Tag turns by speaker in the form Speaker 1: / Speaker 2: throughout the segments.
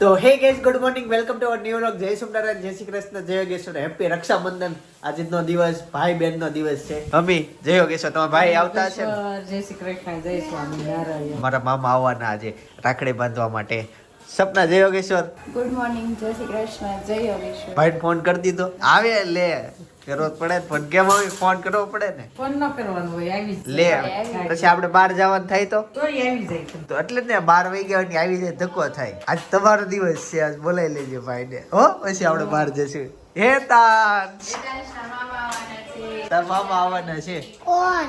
Speaker 1: તો hey guys good morning welcome to our new vlog જય સુમનારાયણ જય શ્રી કૃષ્ણ જય યોગેશ્વર. હેપી રક્ષાબંધન. આજનો દિવસ ભાઈ બહેન નો દિવસ છે. મમ્મી જય યોગેશ્વર. તમારા ભાઈ આવતા છે
Speaker 2: જય શ્રી કૃષ્ણ જય સ્વામિનારાયણ.
Speaker 1: મારા મામા આવવાના આજે રાખડી બાંધવા માટે. સપના જય યોગેશ્વર.
Speaker 3: ગુડ મોર્નિંગ જય શ્રી કૃષ્ણ જય યોગેશ્વર.
Speaker 1: ભાઈ ફોન કરી દીધો. આવે લે. કરવો પડે ને, પણ કેમ હવે ફોન કરવો પડે ને.
Speaker 2: ફોન ન કરવાનો હોય આવી
Speaker 1: લે પછી આપણે બહાર જવાનું થાય તો?
Speaker 2: આવી જાય
Speaker 1: તો. એટલે જ ને બાર વાગ્યા ગયા ને આવી જાય ધક્કો થાય. આજ તમારો દિવસ છે આજ બોલાવી લેજો ભાઈને. હો પછી આપણે બહાર જશું. હે તાન. તાર મામા આવવાના છે.
Speaker 4: કોણ?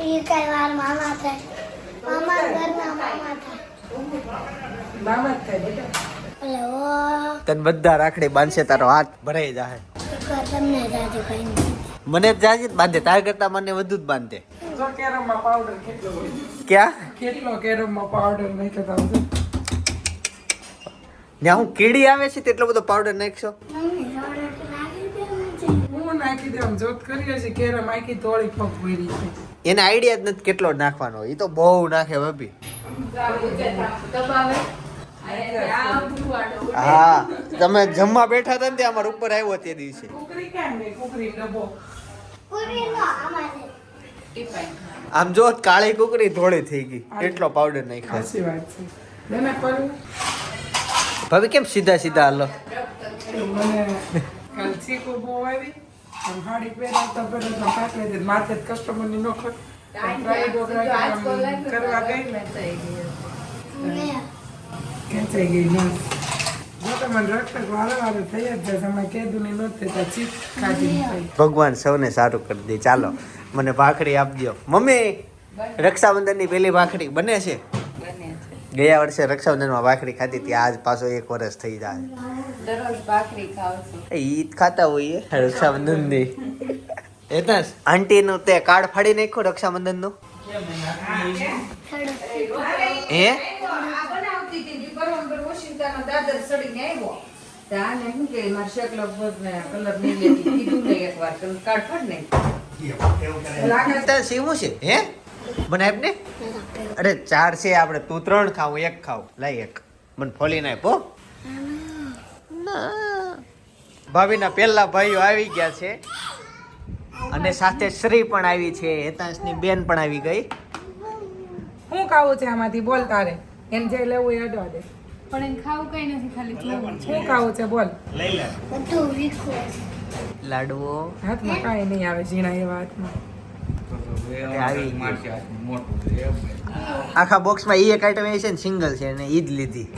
Speaker 4: એ કઈ વાર મામા થાય. મામા ઘરના મામા થાય.
Speaker 2: મામા થાય બેટા.
Speaker 1: તને બધા રાખડી બાંધશે તારો હાથ ભરાઈ જાય મને જ જાજે બાંધે તાર કરતા મને વધુ જ બાંધે.
Speaker 2: જો કેટલો હોય?
Speaker 1: ક્યાં?
Speaker 2: પાવડર નાખ્યો તો
Speaker 1: ત્યાં હું કીડી આવે છે તેટલો બધો પાવડર નાખશો?
Speaker 2: હું નાખી જોત કેરમ આખી પગ ભરી છે.
Speaker 1: એને આઈડિયા જ નથી કેટલો નાખવાનો એ તો બહુ નાખે ભાભી. હા તમે જમવા બેઠા હતા ને ત્યાં અમારા ઉપર આવ્યો તે દિવસે.
Speaker 2: કુકરી કેમ ગઈ? કુકરી ડબ્બો
Speaker 4: પૂરી નો અમારે
Speaker 1: આમ જો કાળી કુકરી ધોળી થઈ ગઈ. એટલો પાવડર નાખ્યો.
Speaker 2: ખાસી વાત છે.
Speaker 1: ભાભી કેમ સીધા સીધા હાલો?
Speaker 2: માથે જ કસ્ટમરની નોખર કરવા ગઈ
Speaker 4: મેં.
Speaker 2: ખેંચાઈ ગઈ નસ જો તમે રક્ષક વારે વારે થઈ જ જાય તમે કીધું ની નહોતી તો ચીપ થઈ
Speaker 1: ભગવાન સૌને સારું કરી દે ચાલો મને ભાખરી આપજો મમ્મી રક્ષાબંધનની પેલી ભાખડી બને છે ગયા વર્ષે રક્ષાબંધનમાં ભાખરી ખાધી હતી આજ પાછો એક વર્ષ થઈ જાય
Speaker 3: દરરોજ ભાખરી ખાવ છું
Speaker 1: એ ઈદ ખાતા હોઈએ રક્ષાબંધનની એતા આંટી નું તે કાર્ડ ફાડી નાખ્યું રક્ષાબંધનનું હે તાર સીવું છે? હે? મને આપને અરે ચાર છે આપણે તું ત્રણ ખાવું એક ખાવું. લાઈ એક. મને ફોલી નાખો હો. ભાભીના પહેલા ભાઈઓ આવી ગયા છે. અને સાથે શ્રી પણ આવી છે. હેતાંશની બેન પણ આવી ગઈ.
Speaker 2: શું ખાવું છે આમાંથી? બોલ તારે. એમ જે લેવું એ અડવા દે.
Speaker 3: પણ એને ખાવું કઈ નથી ખાલી છે.
Speaker 2: શું ખાવું છે બોલ.
Speaker 4: બધું
Speaker 1: લાડવો.
Speaker 2: હાથમાં કાંઈ નહીં આવે ઝીણા એવા હાથમાં.
Speaker 1: એ આખા બોક્સમાં એ એક આઈટમ એ છે ને સિંગલ છે ને ઈ જ લીધી.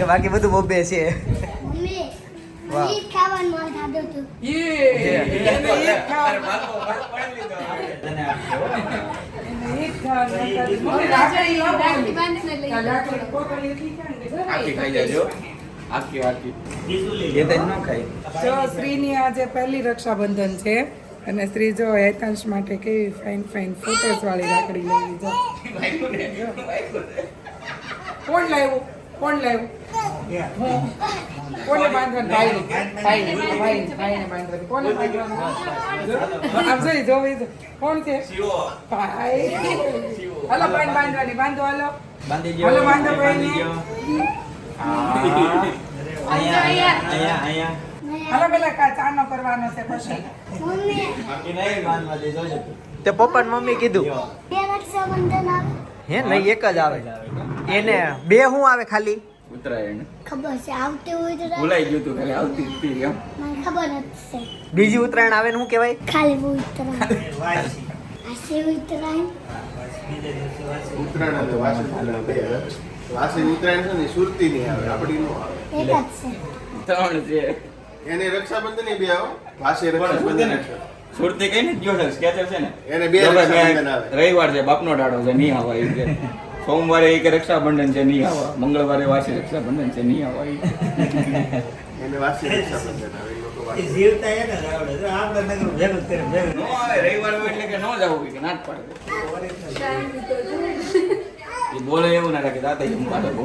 Speaker 1: એ બાકી બધું બબ્બે છે.
Speaker 4: મમ્મી
Speaker 1: વાહ.
Speaker 4: ઈ ખાવાનું
Speaker 5: આખી ખાઈ જાજો આખી આખી એ તો ન ખાય
Speaker 2: જો શ્રીની આજે પહેલી રક્ષાબંધન છે અને સ્ત્રી જો હેતાંશ માટે કેવી ફાઇન ફાઇન ફોટોસ વાળી રાખડી લેવી જો કોણ લાવ્યું? કોણ લાવ્યું. કોને બાંધવાનું? ભાઈને. ભાઈને ભાઈને. ભાઈને બાંધવાની. કોને બાંધવાનું? આમ જોઈ જોવી જો. કોણ છે? ભાઈ. હાલો બાંધવાની. બાંધો હાલો.
Speaker 5: બાંધી
Speaker 2: હાલો બાંધો
Speaker 5: અહીંયા
Speaker 2: હાલો પેલા કા ચાનો કરવાનો છે પછી.
Speaker 1: તે પપ્પા ને મમ્મી કીધું.
Speaker 4: બે રક્ષાબંધન આવે
Speaker 1: હે નહીં એક જ આવે. એને બે શું આવે ખાલી?
Speaker 5: ઉત્તરાયણ.
Speaker 4: ખબર છે આવતી ઉત્તરાયણ
Speaker 5: ભૂલાઈ ગયું તું ખાલી આવતી હતી એમ.
Speaker 4: મને ખબર જ છે.
Speaker 1: બીજી ઉત્તરાયણ આવે ને હું કહેવાય?
Speaker 4: ખાલી ઉતરાય આ સેવ ઉતરાય
Speaker 6: ઉત્તરાયણ? તો વાસી ઉત્તરાયણ બે વાસી ઉત્તરાયણ છે ને સુરતી નહીં આવે આપડી નો આવે.
Speaker 4: એક જ છે.
Speaker 5: ત્રણ છે.
Speaker 6: એને રક્ષાબંધન બે આવે. વાસી રક્ષાબંધન
Speaker 5: સુરતી
Speaker 6: છે.
Speaker 5: સુરતી કઈ ને જોડે છે સ્કેચર છે ને.
Speaker 6: એને બે રક્ષાબંધન આવે.
Speaker 5: રવિવાર છે બાપનો ડાડો છે નહીં આવે એ કે. સોમવારે એક રક્ષાબંધન છે નહીં આવવા મંગળવારે વાસી રક્ષાબંધન છે નહીં આવવા
Speaker 6: એને વાસી રક્ષાબંધન આવે એ લોકો વાસી.
Speaker 5: નો રવિવાર એટલે કે ન જવું કે ના જ પાડે. એ બોલે એવું ના રાખે દાદા બહુ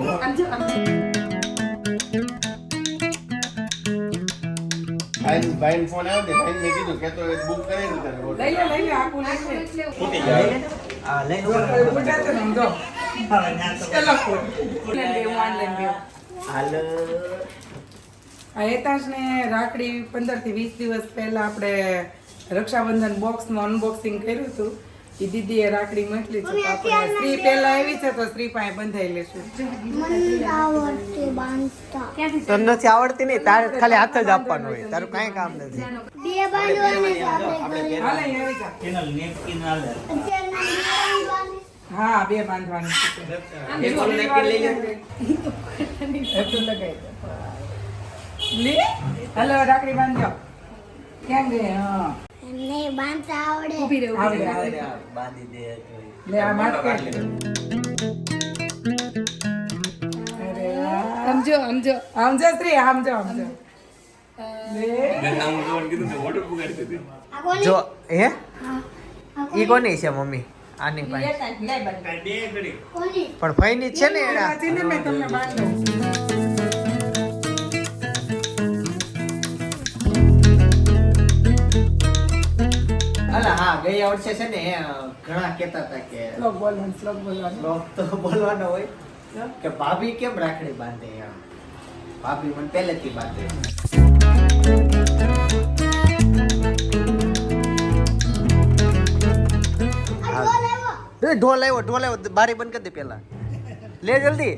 Speaker 6: ભાઈ ભાઈ ફોન આવ્યો ને ભાઈ મેં કીધું કે તો બુક કરી દે
Speaker 2: લઈ લે લઈ લે આખું લઈ લે.
Speaker 5: ફૂટી જાય.
Speaker 2: હેતાશને રાખડી પંદરથી વીસ દિવસ પહેલા આપણે રક્ષાબંધન બોક્સનું અનબોક્સિંગ કર્યું હતું એ દીદીએ રાખડી મોકલી છે આપણે સ્ત્રી પહેલા આવી છે તો સ્ત્રી પાસે બંધાઈ લેશું
Speaker 4: મને આવડતી
Speaker 1: તને નથી આવડતી નહીં તારે ખાલી હાથ જ આપવાનો હોય તારું કાંઈ કામ નથી.
Speaker 2: હા બે બાંધવાની હાલો રાખડી બાંધજો. કેમ ગઈ હા.
Speaker 4: એમને બાંધતા આવડે.
Speaker 2: આવડે, આવડે.
Speaker 1: બાંધી દે
Speaker 2: લે આ માટકે અરે સમજો
Speaker 3: સમજો. સમજો
Speaker 2: આમ સમજો સ્ત્રી આમ જો
Speaker 1: હા. ઈ કોની છે મમ્મી? આની પાસે. પણ ફઈની છે ને એના
Speaker 2: આ છે ને મેં તમને બાંધો.
Speaker 1: અલા હા ગયા વર્ષે છે ને એ ઘણા કહેતા હતા કે
Speaker 2: શ્લોક બોલવાનું શ્લોક બોલવાનું.
Speaker 1: શ્લોક તો બોલવાનો હોય કે ભાભી કેમ રાખડી બાંધે એમ? ભાભી મને પહેલેથી બાંધે
Speaker 4: આ ઢોલ આવ્યો.
Speaker 1: ઢોલ આવ્યો ઢોલ આવ્યો બારી બંધ કરી દે પેલા. લે જલ્દી.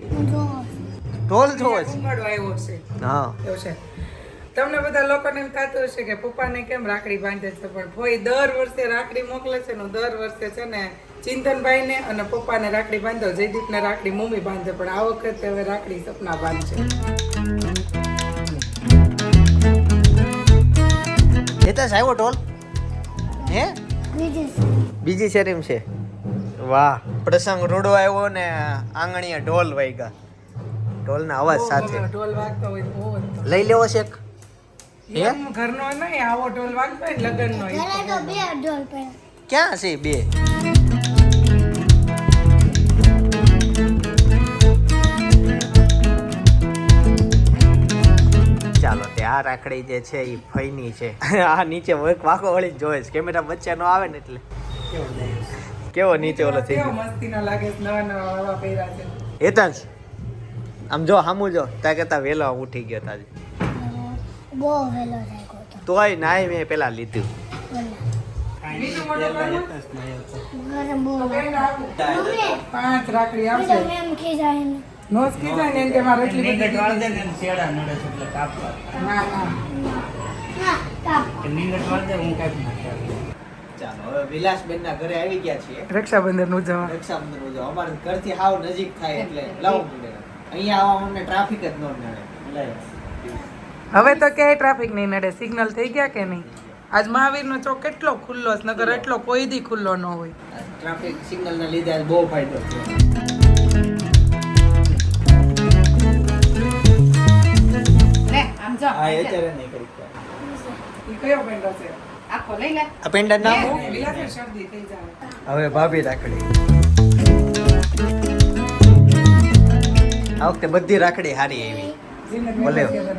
Speaker 1: ઢોલ જોવો છે
Speaker 2: આવ્યો છે.
Speaker 1: હા.
Speaker 2: એવું છે. તમને બધા લોકોને એમ થતું હશે કે પપ્પાને કેમ રાખડી બાંધે છે પણ કોઈ દર વર્ષે રાખડી મોકલે છે ને દર વર્ષે છે ને ચિંતનભાઈને અને પપ્પાને રાખડી બાંધો જયદીપને રાખડી મમ્મી બાંધે પણ આ વખતે હવે રાખડી સપના બાંધશે.
Speaker 1: હેતા આવ્યો ઢોલ? હે?
Speaker 4: બીજી છે.
Speaker 1: બીજી શેરીમ છે. વાહ. પ્રસંગ રૂડો આવ્યો ને આંગણીએ ઢોલ વાગ્યા. ઢોલના અવાજ સાથે.
Speaker 2: ઢોલ વાગતો હોય
Speaker 1: લઈ લેવો છે એક?
Speaker 2: એમ ઘરનો નહીં આવો ઢોલ વાગતો હોય ને લગ્નનો એ.
Speaker 4: ઘરે તો બે ઢોલ પડ્યા.
Speaker 1: ક્યાં છે બે? ચાલો તે આ રાખડી જે છે એ ફઈની છે. આ નીચે એક વાંકો વળી જોઈશ કેમેરા વચ્ચે નો આવે ને એટલે. કેવો નીચે ઓલો થઈ
Speaker 2: ગયો?
Speaker 1: ગયો
Speaker 2: મસ્તીનો લાગે નવા નવા વાળા પહેર્યા છે.
Speaker 1: હેતાંશ આમ જો હામું જો. ત્યાં કરતા વહેલો ઉઠી ગયો તાજે.
Speaker 4: બહુ વહેલો થઈ ગયો તો.
Speaker 1: તોય નાય મેં પેલા લીધું.
Speaker 2: પાંચ રાખડી આવશે
Speaker 4: મેમ ખીજાય ને.
Speaker 2: નોસ કીધા ને એમ કે મારે એટલી બધી દીધી છે. ના ના.
Speaker 4: હા, કાપ.
Speaker 1: ચાલો હવે વિલાસબેન ના ઘરે આવી ગયા છીએ.
Speaker 2: રક્ષાબંધન ઉજવવા
Speaker 1: રક્ષાબંધન ઉજવવા અમારે ઘરથી હાવ નજીક થાય એટલે લાવવું પડે. અહીંયા આવવા અમને ટ્રાફિક જ ન નડે
Speaker 2: હવે તો ક્યાંય ટ્રાફિક નહીં નડે. સિગ્નલ થઈ ગયા કે નહીં? આજ મહાવીરનો ચોક કેટલો ખુલ્લો છે? નગર એટલો કોઈ દી ખુલ્લો ન હોય.
Speaker 1: ટ્રાફિક સિગ્નલ ના લીધે આજ બહુ ફાયદો થયો.
Speaker 3: લે આમ જો
Speaker 1: હા અત્યારે નહીં કરી.
Speaker 2: કયો પેંડો છે?
Speaker 3: આખો લઈ લે.
Speaker 1: આ
Speaker 2: થઈ જાય.
Speaker 1: હવે ભાભી રાખડી. આ વખતે બધી રાખડી હારી આવી.
Speaker 2: બોલે
Speaker 1: ભલે.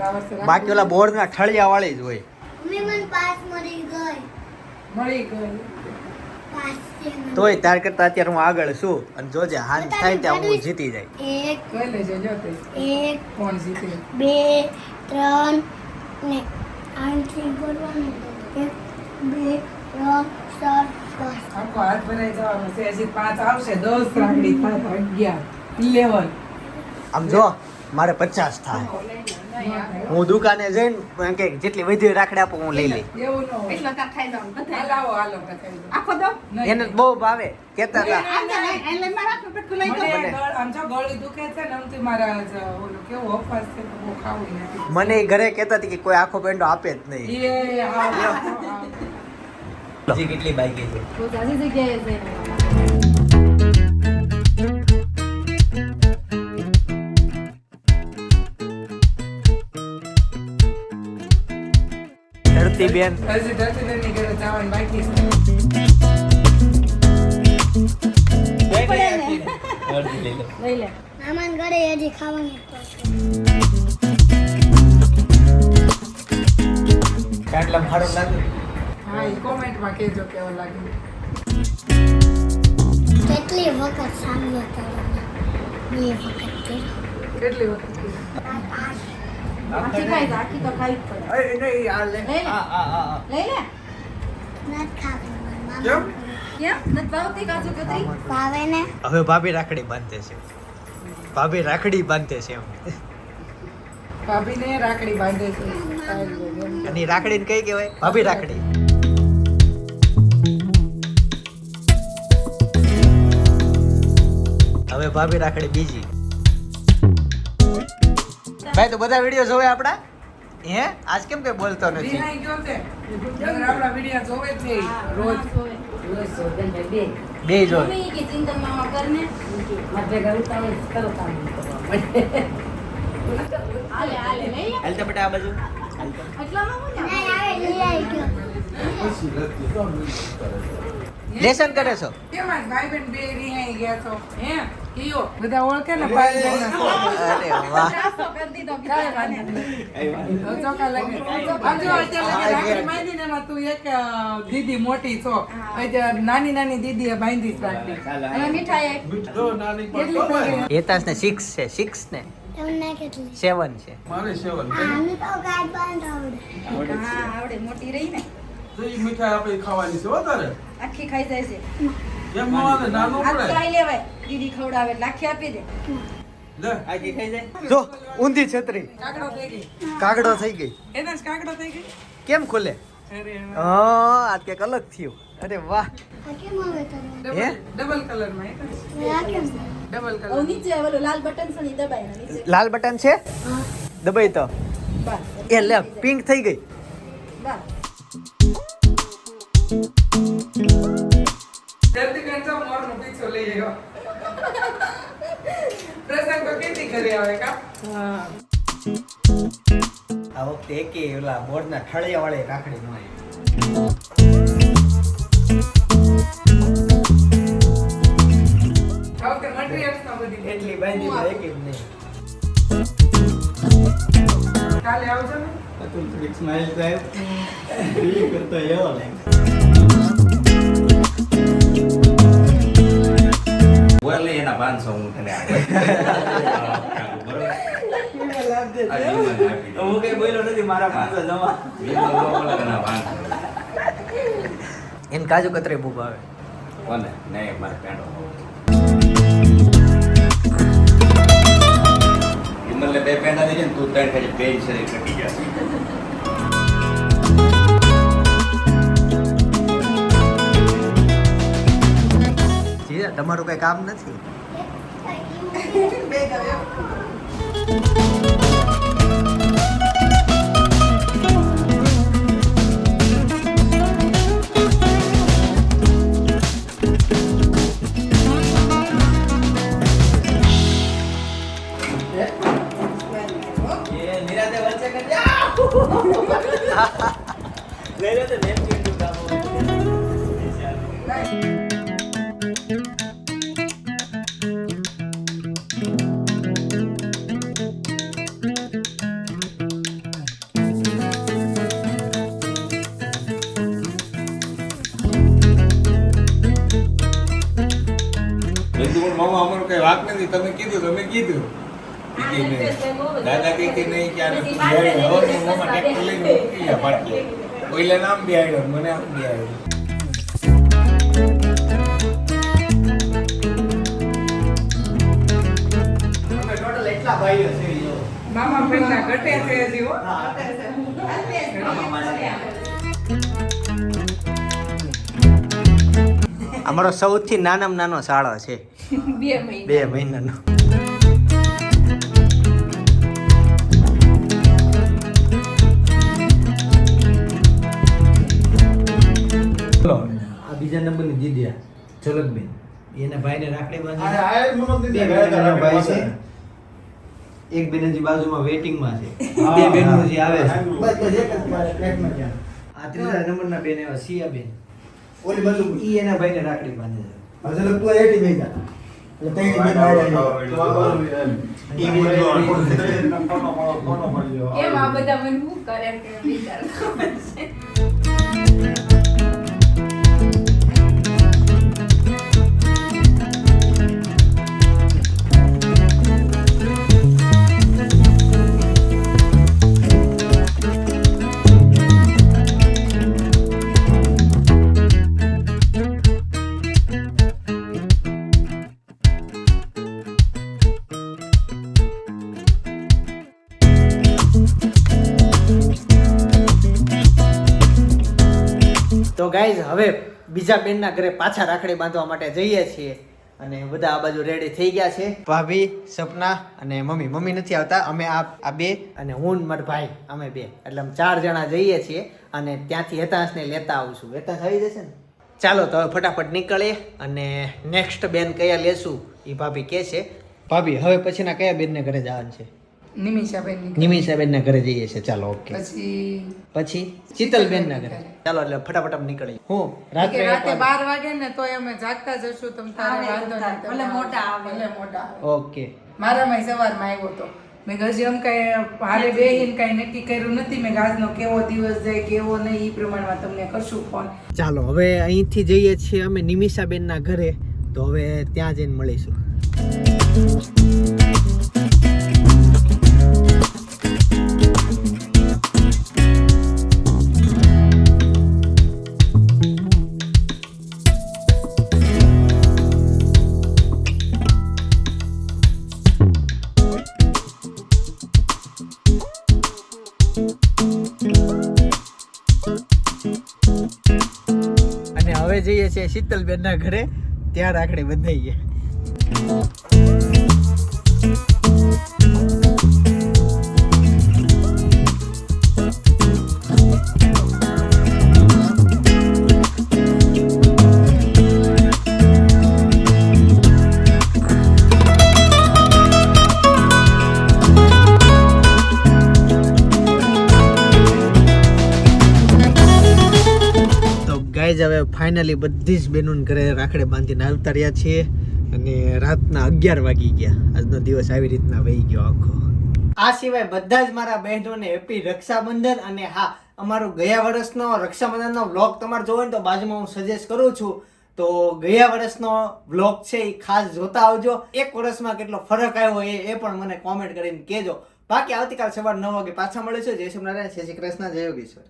Speaker 1: બાકી ઓલા બોર્ડ ના ઠળિયા વાળી જ હોય.
Speaker 4: મમ્મી મને પાસ મળી ગઈ.
Speaker 2: મળી ગઈ.
Speaker 4: પાસ છે મને.
Speaker 1: તોય તાર કરતા અત્યારે હું આગળ છું અને જોજે હાન થાય ત્યાં હું જીતી જાય.
Speaker 4: એક
Speaker 2: જોઈ લેજે જો તે.
Speaker 4: એક
Speaker 2: કોણ જીતે?
Speaker 4: બે ત્રણ ને આઠથી બોલવાનું એક બે ત્રણ ચાર પાંચ.
Speaker 2: આખો હાથ ભરાઈ જવાનો છે. હજી પાંચ આવશે. દસ રાખડી પાંચ અગિયાર. ઇલેવન
Speaker 1: આમ જો. મારે પચાસ થાય. હું દુકાને જઈને એમ કે જેટલી વધી રાખડે આપો હું લઈ લઈ. એને બહુ ભાવે કેતા હતા.
Speaker 2: મને
Speaker 1: ઘરે કહેતા હતી કે કોઈ આખો પેંડો આપે જ નહીં. કેટલી બાઈક છે? ધરતી બેન
Speaker 2: ઘરે
Speaker 4: હજી ખાવાની
Speaker 1: કાટલા લાગે
Speaker 2: હા એ કોમેન્ટમાં કહેજો કેવો લાગ્યું
Speaker 4: કેટલી વખત બે વખત
Speaker 2: કેટલી વખત?
Speaker 3: આખી ખાઈ આખી તો ખાવી જ પડે.
Speaker 1: એ આ લે આ આ આ આ.
Speaker 3: લઈ લે.
Speaker 4: નથી ખાવું
Speaker 2: કેમ?
Speaker 3: કેમ? નથી ભાવતી કાજુ કતરી?
Speaker 4: ભાવે ને
Speaker 1: હવે ભાભી રાખડી બાંધે છે ભાભી રાખડી બાંધે છે એમ
Speaker 2: ભાભીને રાખડી બાંધે છે.
Speaker 1: અને રાખડી કઈ કહેવાય ભાભી રાખડી હવે ભાભી રાખડી બીજી ભાઈ તો બધા વીડિયો જોવે આપડા? હે? આજ કેમ કઈ બોલતો નથી?
Speaker 2: આપણા વીડિયો જોવે છે રોજ
Speaker 1: બે જો
Speaker 3: કે. હાલે,
Speaker 1: બેટા આ બાજુ.
Speaker 3: એટલામાં હું ને?
Speaker 4: નહીં આવે લઈ આવી ગયો
Speaker 1: લેસન કરે છો?
Speaker 2: કેમ ભાઈ બેન બે રિહાઈ ગયા છો? હે? કયો બધા ઓળખે ને
Speaker 1: અરે વાહ
Speaker 3: કરી દીધો.
Speaker 2: ચોખા લાગે લાગે એમાં તું એક દીદી મોટી છો નાની નાની દીદીએ બાંધી
Speaker 3: અને મીઠાઈ?
Speaker 1: હેતાસ ને સિક્સ છે સિક્સ ને સેવન છે
Speaker 6: મારે સેવન
Speaker 4: તો આવડે
Speaker 3: હા આવડે મોટી રહી ને
Speaker 6: મીઠાઈ આપણે ખાવાની છે વધારે
Speaker 3: આખી ખાઈ જાય છે
Speaker 6: કેમ ન આવે નાનું પડે.
Speaker 3: આઈ લેવાય. દીદી ખવડાવે એટલે આખી આપી દે.
Speaker 1: જો ઊંધી છત્રી.
Speaker 2: કાગડો થઈ ગઈ.
Speaker 1: કાગડો થઈ ગઈ. કેમ ખોલે? હા આ કે અલગ થયું. અરે વાહ.
Speaker 4: આ કેમ આવે તારે?
Speaker 1: હે?
Speaker 2: ડબલ
Speaker 4: કલરમાં
Speaker 2: ડબલ કલર
Speaker 3: નીચે ઓલું લાલ બટન છે ને દબાય નીચે.
Speaker 1: લાલ બટન છે?
Speaker 4: હા.
Speaker 1: દબાઈ તો. એ લે પિંક થઈ ગઈ.
Speaker 3: બસ.
Speaker 2: કરજો મોર નો પીછો લઈ આવ્યો. કેતી કરી આવે કા? હા.
Speaker 1: આ વખતે એકે ઓલા બોર્ડના ઠળિયા વાળે રાખડી ન આવી.
Speaker 2: આ વખતે મટીરિયલ્સમાં બધી
Speaker 1: એટલી બાંધી એક એમ નહીં.
Speaker 2: કાલે આવજો ને.
Speaker 5: થોડીક સ્માઈલ સાહેબ. કરતો એવો લાગે બોલે એના પાંચસો હું તને હું કઈ બોલ્યો નથી મારા પાંચસો જમા
Speaker 1: એને કાજુ કતરી બૂબ આવે
Speaker 5: કોને નહીં મારે પેંડો વિમલને બે પેંડા દે છે ને તું ત્રણ ખાલી બે શરીર કટી જશે
Speaker 1: તમારું કઈ કામ નથી?
Speaker 5: નહીં. દાદા કે નહીં કે આને બિહાડ્યો. હવે તો મામા લઈને મૂકી ગયા પાટલે. ઓઈલે નામ બિહાડ્યો, મને આમ બિહાડ્યો.
Speaker 1: અમે ટોટલ એટલા ભાઈઓ છે
Speaker 2: મામા પેલા ઘટે છે હજી હો.
Speaker 1: અમારો સૌથી નાનામાં નાનો શાળો છે.
Speaker 3: બે મહિના.
Speaker 1: બે મહિનાનો. નંબરની દીદી ઝલકબેન. એના ભાઈને રાખડી બાંધી ભાઈ છે. એક બેનજી બાજુમાં વેટિંગમાં છે. બે બેનો હજી આવે છે. આ ત્રીજા નંબરના બેન એવા સિયા બેન
Speaker 7: ઓલી બાજુ
Speaker 1: ઈ એના ભાઈને રાખડી બાંધે છે.
Speaker 7: હજુ તું એટી બેન આવ્યા
Speaker 3: આ બધા મને શું કરે કે વિચાર
Speaker 1: હવે બીજા બેનના ઘરે પાછા રાખડી બાંધવા માટે જઈએ છીએ. અને બધા આ બાજુ રેડી થઈ ગયા છે. ભાભી સપના અને મમ્મી. મમ્મી નથી આવતા અમે આ આ બે. અને હું મારા ભાઈ અમે બે. એટલે અમે ચાર જણા જઈએ છીએ અને ત્યાંથી હેતાંશને લેતા આવશું. હેતાંશ આવી જશે ને? ચાલો તો હવે ફટાફટ નીકળીએ અને નેક્સ્ટ બેન કયા લેશું એ ભાભી કહે છે. ભાભી હવે પછીના કયા બેનને ઘરે જવાનું છે?
Speaker 2: નિમિષાબેન
Speaker 1: ના ઘરે જઈએ છીએ. ચાલો ઓકે.
Speaker 2: પછી
Speaker 1: પછી શીતલબેન ના ઘરે. ચાલો એટલે ફટાફટ નીકળી હું રાત્રે
Speaker 2: રાતે
Speaker 1: વાગે.
Speaker 2: બાર વાગે ને તોય અમે જાગતા જશું તમ તારે વાંધો નહીં ભલે મોટા આવે. ભલે મોટા
Speaker 1: ઓકે.
Speaker 2: સવાર સવારમાં આવ્યો તો. મેં હજી એમ કઈ હારે બેહીને કઈ નક્કી કર્યું નથી. મેં આજનો કેવો દિવસ જાય કેવો નહીં એ પ્રમાણમાં તમને કરશું ફોન
Speaker 1: ચાલો હવે અહીંથી જઈએ છીએ અમે નિમિષાબેન ના ઘરે. તો હવે ત્યાં જઈને મળીશું. અને હવે જઈએ છીએ શીતલબેન ના ઘરે. ત્યાં રાખડી બંધાઈએ. ગાઈઝ હવે ફાઇનલી બધી જ બેનોને ઘરે રાખડે બાંધીને આવતા રહ્યા છીએ અને રાતના અગિયાર વાગી ગયા. આજનો દિવસ આવી રીતના વહી ગયો આખો. આ સિવાય બધા જ મારા બહેનોને હેપી રક્ષાબંધન અને હા, અમારો ગયા વર્ષનો રક્ષાબંધનનો વ્લોગ તમારે જોવો ને તો બાજુમાં હું સજેસ્ટ કરું છું. તો ગયા વર્ષનો વ્લોગ છે એ ખાસ જોતા આવજો. એક વર્ષમાં કેટલો ફરક આવ્યો એ એ પણ મને કોમેન્ટ કરીને કહેજો. બાકી આવતીકાલ સવાર નવ વાગે પાછા મળે છે જય શ્રી નારાયણ શ્રી કૃષ્ણ, જય યોગેશ્વર.